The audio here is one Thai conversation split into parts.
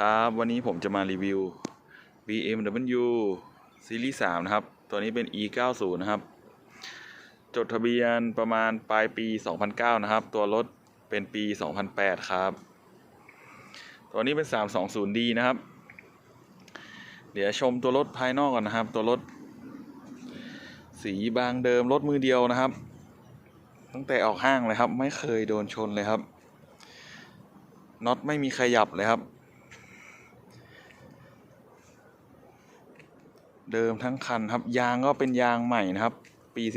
ครับวันนี้ผมจะมารีวิว BMW ซีรีส์3นะครับ ตัวนี้เป็น E 9 0 นะครับ จดทะเบียนประมาณปลายปี 2009 นะครับ ตัวรถเป็นปี 2008 ครับ ตัวนี้เป็น 320D นะครับ เดี๋ยวชมตัวรถภายนอกก่อนนะครับ ตัวรถ สีบางเดิมรถมือเดียวนะครับ ตั้งแต่ออกห้างเลยครับ ไม่เคยโดนชนเลยครับน็อตไม่มีขยับเลยครับ เดิมทั้งคันครับยางก็เป็นยางใหม่นะครับ ปี 19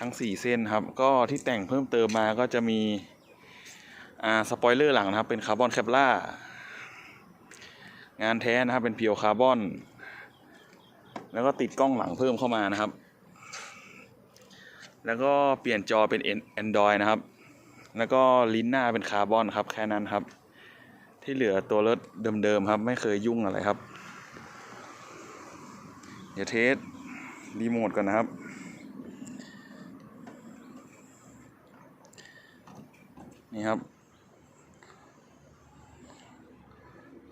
ทั้ง 4 เส้นครับ ก็ที่แต่งเพิ่มเติมมาก็จะมีอ่าสปอยเลอร์หลังนะครับ เป็นคาร์บอนแคปล่างานแท้นะครับเป็นเพียวคาร์บอน แล้วก็ติดกล้องหลังเพิ่มเข้ามานะครับ แล้วก็เปลี่ยนจอเป็น Android นะครับ แล้วก็ลิ้นหน้าเป็นคาร์บอนครับแค่นั้นครับ ที่เหลือตัวรถเดิมๆครับ ไม่เคยยุ่งอะไรครับ ดี๋ยวเทสรีโมทก่อนนะครับ นี่ครับ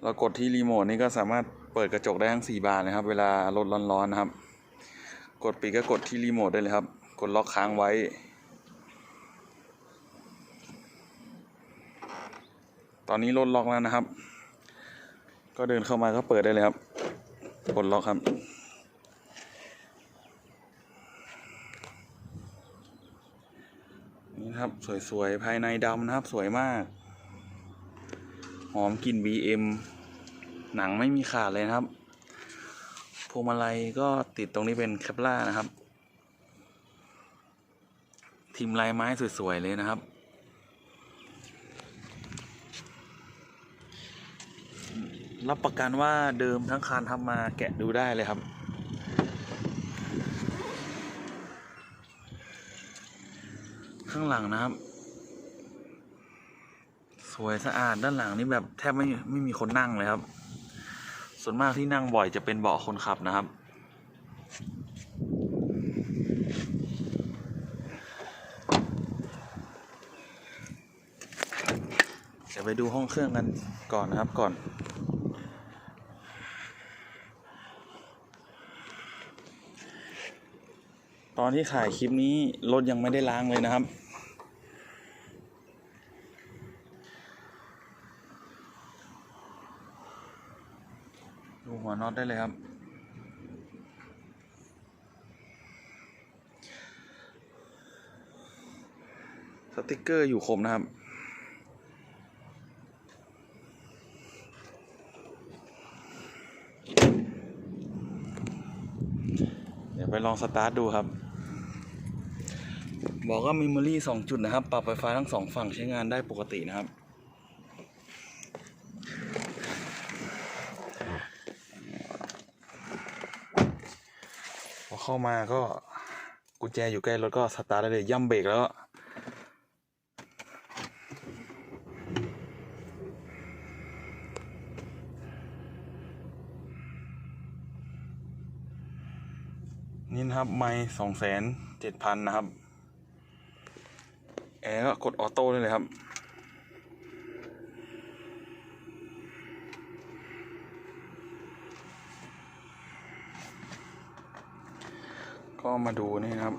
เรากดที่รีโมทนี่ก็สามารถเปิดกระจกได้ทั้ง 4 บานนะครับ เวลารถร้อนๆนะครับ กดปิดก็กดที่รีโมทได้เลยครับ กดล็อกค้างไว้ตอนนี้รถล็อกแล้วนะครับ ก็เดินเข้ามาก็เปิดได้เลยครับ กดล็อกครับ นะครับ สวยๆ ภายในดำนะครับ สวยมาก หอมกลิ่น BM หนังไม่มีขาดเลยนะครับพวงมาลัยก็ติดตรงนี้เป็นแคปล่านะครับทีมลายไม้สวยๆเลยนะครับ รับประกันว่าเดิมทั้งคันทำมาแกะดูได้เลยครับ ข้างหลังนะครับ สวยสะอาดด้านหลังนี่แบบแทบไม่ไม่มีคนนั่งเลยครับ ส่วนมากที่นั่งบ่อยจะเป็นเบาะคนขับนะครับ เดี๋ยวไปดูห้องเครื่องกันก่อนนะครับก่อน ตอนที่ถ่ายคลิปนี้รถยังไม่ได้ล้างเลยนะครับ ดูหัวน็อตได้เลยครับ สติกเกอร์อยู่ครบนะครับ เดี๋ยวไปล องสตาร์ทดูครับ บอกว่ามีมอรี่สองจุดนะครับ ปรับไฟฟ้าทั้งสองฝั่งใช้งานได้ปกตินะครับ พอเข้ามาก็กุญแจอยู่ใกล้รถก็สตาร์ทได้เลยย่ำเบรกแล้ว นะครับ ไม่สองแสนเจ็ดพันนะครับ แอร์ก็กดออโต้ได้เลยครับ ก็มาดูนี่นะครับ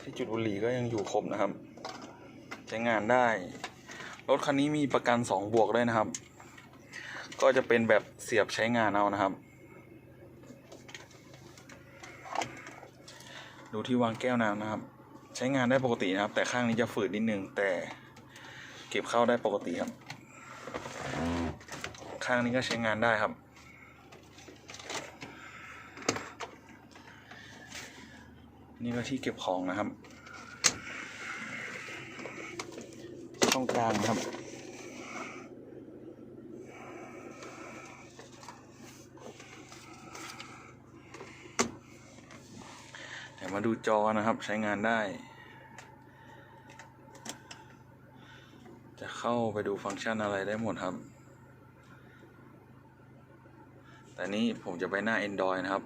ที่จุดบุหรี่ก็ยังอยู่ครบนะครับ ใช้งานได้ รถคันนี้มีประกันสองบวกด้วยนะครับ ก็จะเป็นแบบเสียบใช้งานเอานะครับ ดูที่วางแก้วน้ำนะครับ ใช้งานได้ปกตินะครับ แต่ข้างนี้จะฝืดนิดนึงแต่เก็บเข้าได้ปกติครับ ข้างนี้ก็ใช้งานได้ครับ นี่ก็ที่เก็บของนะครับ ช่องกลางครับ มาดูจอนะครับใช้งานได้ จะเข้าไปดูฟังก์ชันอะไรได้หมดครับ แต่นี้ผมจะไปหน้า Android นะครับ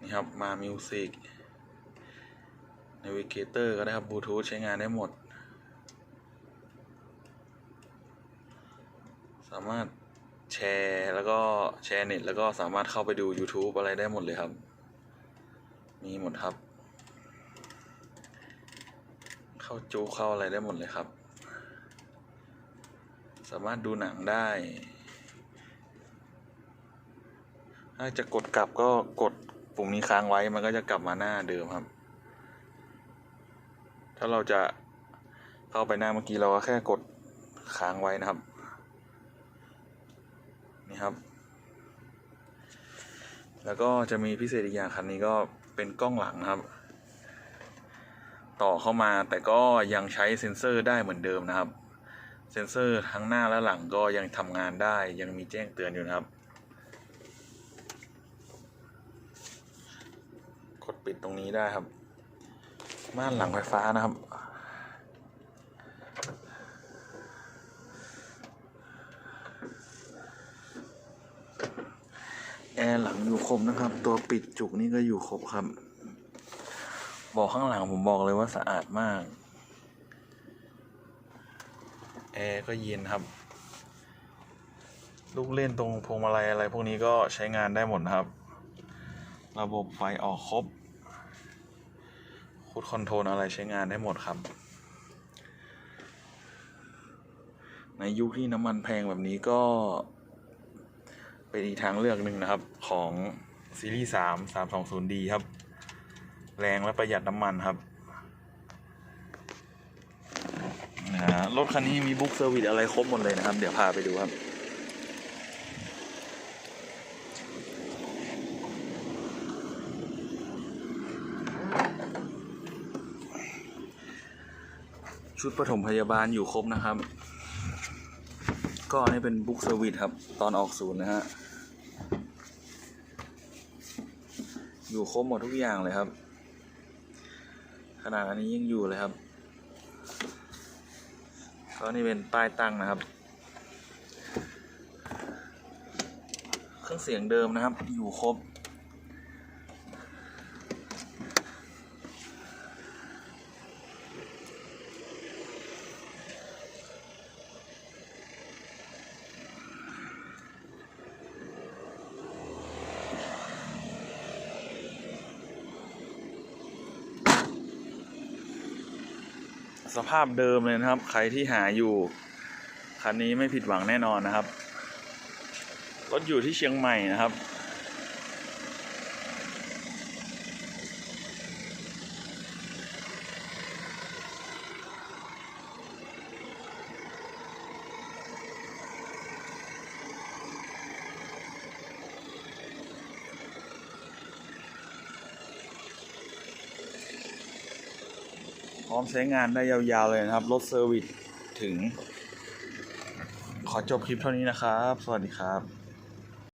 นี่ครับมา Music Navigator ก็ได้ครับบลูทูธใช้งานได้หมด สามารถแชร์ แล้วก็แชร์เน็ต แล้วก็สามารถเข้าไปดู YouTube อะไรได้หมดเลยครับ มีหมดครับ เข้าจูเข้าอะไรได้หมดเลยครับ สามารถดูหนังได้ ถ้าจะกดกลับก็กดปุ่มนี้ค้างไว้มันก็จะกลับมาหน้าเดิมครับ ถ้าเราจะเข้าไปหน้าเมื่อกี้เราก็แค่กดค้างไว้นะครับ นี่ครับ แล้วก็จะมีพิเศษอีกอย่างคันนี้ก็ เป็นกล้องหลังนะครับ ต่อเข้ามาแต่ก็ยังใช้เซ็นเซอร์ได้เหมือนเดิมนะครับ เซ็นเซอร์ทั้งหน้าและหลังก็ยังทำงานได้ยังมีแจ้งเตือนอยู่นะครับ กดปิดตรงนี้ได้ครับม่านหลังไฟฟ้านะครับ แอร์ หลังอยู่ครบนะครับ ตัวปิดจุกนี่ก็อยู่ครบครับ บอกข้างหลังผมบอกเลยว่าสะอาดมาก แอร์ก็เย็นครับ ลูกเล่นตรงพวงมาลัยอะไรพวกนี้ก็ใช้งานได้หมดครับ ระบบไฟออกครบคูดคอนโทรลอะไรใช้งานได้หมดครับ ในยุคที่น้ำมันแพงแบบนี้ก็ เป็นอีกทางเลือกหนึ่งนะครับของซีรีส์สามสามสองศูนย์ดีครับ แรงและประหยัดน้ำมันครับนะฮะรถคันนี้มีบุ๊กเซอร์วิสอะไรครบหมดเลยนะครับ เดี๋ยวพาไปดูครับชุดปฐมพยาบาลอยู่ครบนะครับ ก็นี่เป็นบุ๊กเซอร์วิสครับ ตอนออกศูนย์นะฮะ อยู่ครบหมดทุกอย่างเลยครับ ขนาดอันนี้ยังอยู่เลยครับก็นี่เป็นป้ายตั้งนะครับ เครื่องเสียงเดิมนะครับ อยู่ครบ สภาพเดิมเลยนะครับ ใครที่หาอยู่คันนี้ไม่ผิดหวังแน่นอนนะครับ รถอยู่ที่เชียงใหม่นะครับ ร้อมใช้งานได้ยาวๆเลยนะครับ รถเซอร์วิสถึง ขอจบคลิปเท่านี้นะครับ สวัสดีครับ